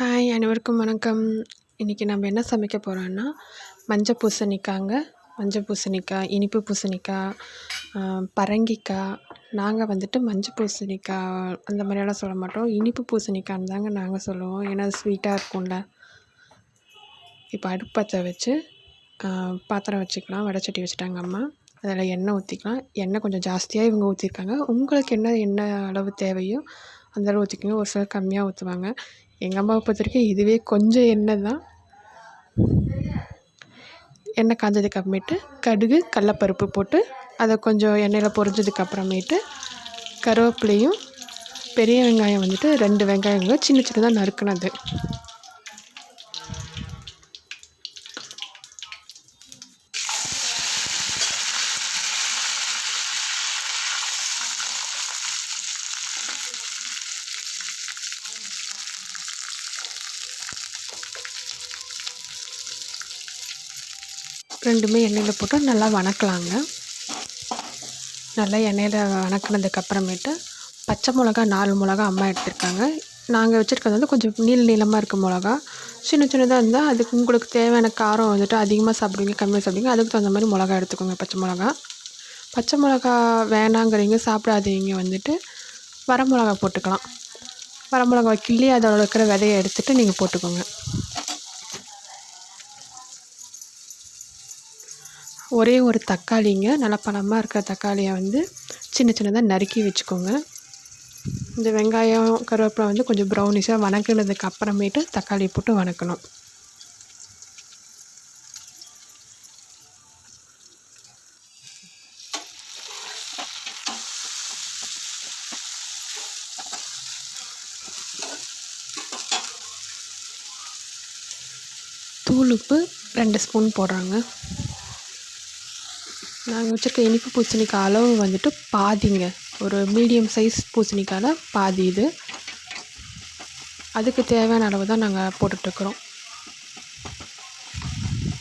Hi அனைவருக்கும் வணக்கம். இன்றைக்கி நம்ம என்ன சமைக்க போகிறோன்னா மஞ்சள் பூசணிக்காங்க. மஞ்சள் பூசணிக்காய் இனிப்பு பூசணிக்காய் பரங்கிக்காய். நாங்கள் வந்துட்டு மஞ்சள் பூசணிக்காய் அந்த மாதிரியெல்லாம் சொல்ல மாட்டோம். இனிப்பு பூசணிக்காய்னு தாங்க நாங்கள் சொல்லுவோம். ஏன்னா ஸ்வீட்டாக இருக்கும்ல. இப்போ அடுப்பத்தை வச்சு பாத்திரம் வச்சுக்கலாம். வடைச்சட்டி வச்சுட்டாங்க அம்மா. அதில் எண்ணெய் ஊற்றிக்கலாம் எண்ணெய் கொஞ்சம் ஜாஸ்தியாக இவங்க ஊற்றிருக்காங்க உங்களுக்கு என்ன என்ன அளவு தேவையோ அந்த அளவு ஊற்றிக்கோங்க ஒரு சிலர் கம்மியாக ஊற்றுவாங்க எங்கள் அம்மாவை பொறுத்த வரைக்கும் இதுவே கொஞ்சம் எண்ணெய் தான் எண்ணெய் காஞ்சதுக்கு அப்புறமேட்டு கடுகு கடலப்பருப்பு போட்டு அதை கொஞ்சம் எண்ணெயில் பொரிஞ்சதுக்கு அப்புறமேட்டு கருவேப்பிலையும் பெரிய வெங்காயம் வந்துட்டு ரெண்டு வெங்காயங்களும் சின்ன சின்னதாக நறுக்குனது. ரெண்டுமே எண்ணெயில் போட்டு நல்லா வணக்கலாங்க. நல்லா எண்ணெயில் வணக்கினதுக்கு அப்புறமேட்டு பச்சை மிளகா நாலு மிளகா அம்மா எடுத்திருக்காங்க. நாங்கள் வச்சுருக்கிறது வந்து கொஞ்சம் நீள் நீளமாக இருக்க மிளகா. சின்ன சின்னதாக இருந்தால் அதுக்கு உங்களுக்கு தேவையான காரம் வந்துட்டு அதிகமாக சாப்பிடுவீங்க கம்மியாக சாப்பிடுவீங்க. அதுக்கு தகுந்த மாதிரி மிளகா எடுத்துக்கோங்க பச்சை மிளகா. பச்சை மிளகா வேணாங்கிறீங்க சாப்பிடாதீங்க வந்துட்டு வரமிளகா போட்டுக்கலாம். வரமிளகா கிள்ளி அதோட இருக்கிற விதையை எடுத்துகிட்டு நீங்கள் போட்டுக்கோங்க. ஒரே ஒரு தக்காளிங்க நல்லா பழமாக இருக்கிற தக்காளியை வந்து சின்ன சின்னதாக நறுக்கி வச்சுக்கோங்க. இந்த வெங்காயம் கருவேப்பிலை வந்து கொஞ்சம் ப்ரௌனிஷாக வணக்கினதுக்கு அப்புறமேட்டு தக்காளி போட்டு வணக்கணும். தூள் உப்பு ரெண்டு ஸ்பூன் போடுறாங்க. நாங்கள் வச்சுருக்க இனிப்பு பூசணிக்காய் அளவு வந்துட்டு பாதிங்க. ஒரு மீடியம் சைஸ் பூசணிக்காயில் பாதி இது. அதுக்கு தேவையான அளவு தான் நாங்கள் போட்டுட்ருக்குறோம்.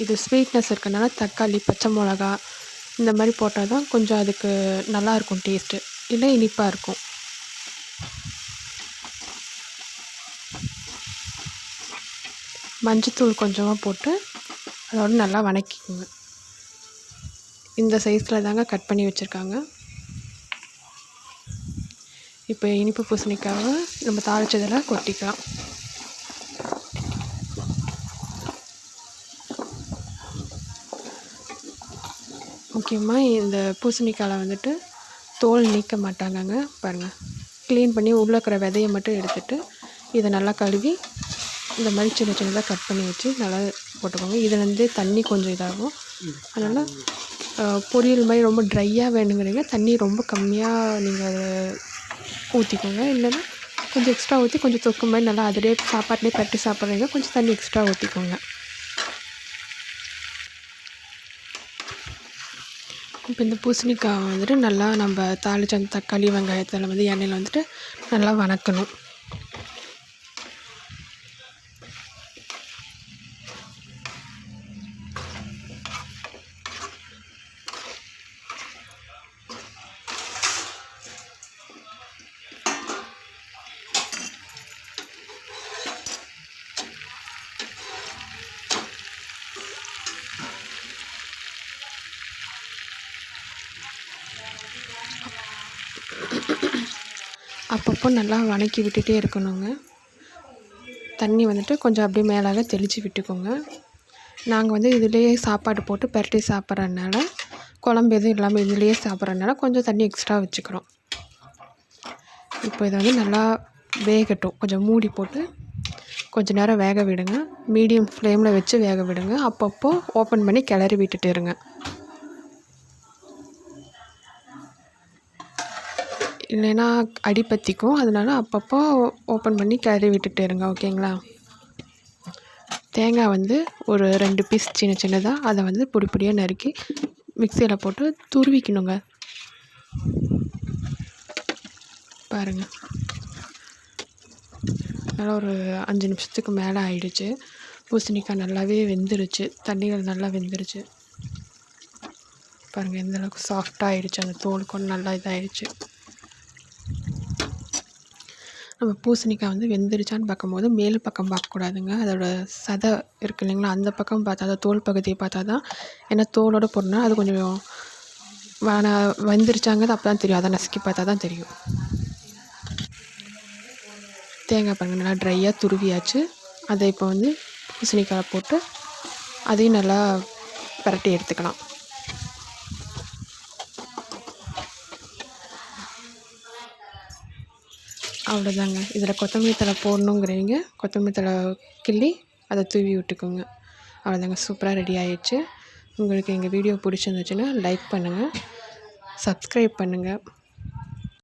இது ஸ்வீட்னஸ் இருக்கனால தக்காளி பச்சை மிளகா இந்த மாதிரி போட்டால் தான் கொஞ்சம் அதுக்கு நல்லாயிருக்கும் டேஸ்ட்டு இல்லை இனிப்பாக இருக்கும். மஞ்சத்தூள் கொஞ்சமாக போட்டு அதோடு நல்லா வணக்கிக்குங்க. இந்த சைஸில் தாங்க கட் பண்ணி வச்சுருக்காங்க. இப்போ இனிப்பு பூசணிக்காவை நம்ம தாளித்ததில் கொட்டிக்கலாம் முக்கியமாக இந்த பூசணிக்காயில் வந்துட்டு தோல் நீக்க மாட்டாங்கங்க பாருங்கள் க்ளீன் பண்ணி உள்ளே இருக்கிற விதையை மட்டும் எடுத்துகிட்டு இதை நல்லா கழுவி இந்த மாதிரி சின்ன சின்னதாக கட் பண்ணி வச்சு நல்லா போட்டுக்கோங்க. இதுலேருந்தே தண்ணி கொஞ்சம் இதாகும். அதனால் பொரியல் மாதிரி ரொம்ப ட்ரையாக வேணுங்கிறீங்க தண்ணி ரொம்ப கம்மியாக நீங்கள் அதை ஊற்றிக்கோங்க இல்லைன்னா கொஞ்சம் எக்ஸ்ட்ரா ஊற்றி கொஞ்சம் தொக்கு மாதிரி நல்லா அதிலே சாப்பாட்டிலே பட்டு சாப்பிட்றீங்க கொஞ்சம் தண்ணி எக்ஸ்ட்ரா ஊற்றிக்கோங்க இப்போ இந்த பூசணிக்காய் வந்துட்டு நல்லா நம்ம தாளிச்ச அந்த தக்காளி வெங்காயத்தில் வந்து எண்ணெயில் வந்துட்டு நல்லா வணக்கணும். அப்பப்போ நல்லா வதக்கி விட்டுட்டே இருக்கணுங்க. தண்ணி வந்துட்டு கொஞ்சம் அப்படியே மேலாக தெளித்து விட்டுக்கோங்க. நாங்கள் வந்து இதிலேயே சாப்பாடு போட்டு பரட்டி சாப்பிட்றதுனால குழம்பு எதுவும் இல்லாமல் இதிலேயே சாப்பிட்றதுனால கொஞ்சம் தண்ணி எக்ஸ்ட்ரா வச்சுக்கிறோம். இப்போ இதை வந்து நல்லா வேகட்டும். கொஞ்சம் மூடி போட்டு கொஞ்சம் நேரம் வேக விடுங்க. மீடியம் ஃப்ளேமில் வச்சு வேக விடுங்க. அப்பப்போ ஓப்பன் பண்ணி கிளறி விட்டுட்டு இருங்க. இல்லைன்னா அடி பற்றிக்கும் அதனால அப்பப்போ ஓப்பன் பண்ணி கிளறி விட்டுட்டு இருங்க ஓகேங்களா? தேங்காய் வந்து ஒரு ரெண்டு பீஸ் சின்ன சின்னதாக அதை வந்து பொடி பொடியாக நறுக்கி மிக்சியில் போட்டு துருவிக்கணுங்க. பாருங்கள் நல்லா ஒரு அஞ்சு நிமிஷத்துக்கு மேலே ஆயிடுச்சு. பூசணிக்காய் நல்லாவே வெந்துருச்சு. தண்ணியில் நல்லா வெந்துருச்சு. பாருங்கள் எந்தளவுக்கு சாஃப்டாக ஆயிடுச்சு. அந்த தோல் கொண்டு நல்லா இதாகிடுச்சு நம்ம பூசணிக்காய் வந்து வெந்துருச்சான்னு பார்க்கும்போது மேல் பக்கம் பார்க்கக்கூடாதுங்க. அதோட சதை இருக்கு இல்லைங்களா? அந்த பக்கம் பார்த்தா தான் தோல் பகுதியை பார்த்தா தான் ஏன்னா தோலோட போடணும்னா அது கொஞ்சம் வன வெந்துருச்சாங்கிறது அப்போ தான் தெரியும். அதை நசுக்கி பார்த்தா தான் தெரியும். தேங்காய் பாருங்கள் நல்லா ட்ரையாக துருவியாச்சு. அதை இப்போ வந்து பூசணிக்காய் போட்டு அதையும் நல்லா பரட்டி எடுத்துக்கலாம். அவ்வளோதாங்க. இதில் கொத்தமல்லி தழை போடணுங்கிறவங்க கொத்தமல்லி தழை கிள்ளி அதை தூவி விட்டுக்கோங்க. அவ்வளோதாங்க. சூப்பராக ரெடி ஆயிடுச்சு. உங்களுக்கு எங்கள் வீடியோ பிடிச்சிருந்துச்சுன்னா லைக் பண்ணுங்கள் சப்ஸ்கிரைப் பண்ணுங்கள்